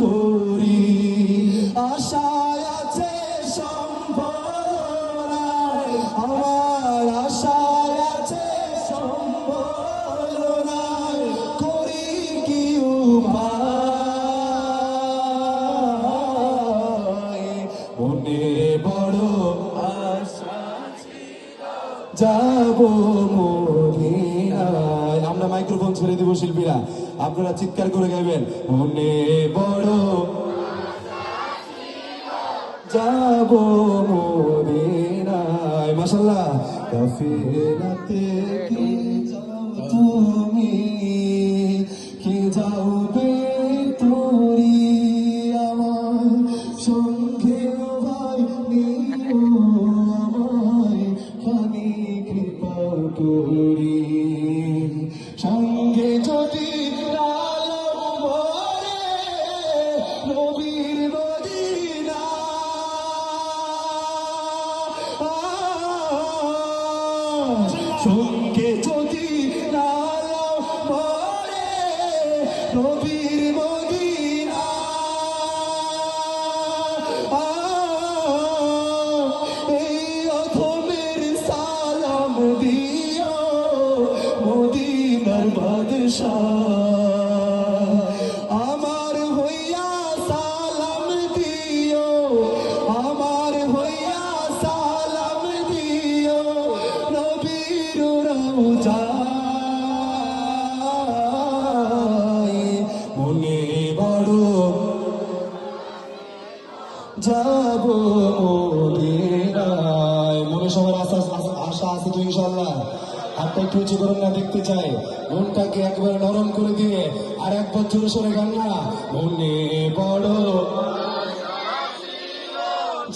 করি। আশায় আছে আমার আশায় আছে করি কি মনে বড় আশা যাব মাইক্রোফোন ছেড়ে দিব শিল্পীরা। আপনারা চিৎকার করে গাইবেন, মনে বড় যাব মদিনায়। মাসাল্লাহ কাফেলাতে কি যদি আলম ভরে নবীর মদিনা সঙ্গে মদিনার আমার হইয়া সালাম দিও, আমার হইয়া সালাম দিও, নবীর রওজায় মনে বড় যাব মদিনায় মনে সবার আশা আশা আছে তো ইনশাল্লাহ হাতটা একটু উঁচু করুন না দেখতে চাই মনটাকে একবার নরম করে দিয়ে আর একবার জোরে সরে গান না মনে বড়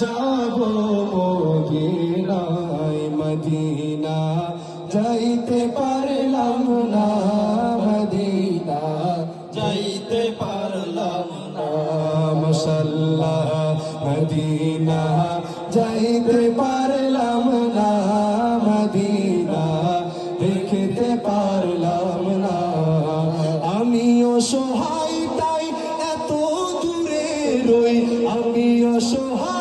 যাব মদিনায়, মদিনা যাইতে পারলাম না, মদিনা যাইতে পারলাম না মদিনা যাইতে পারলাম না। so high.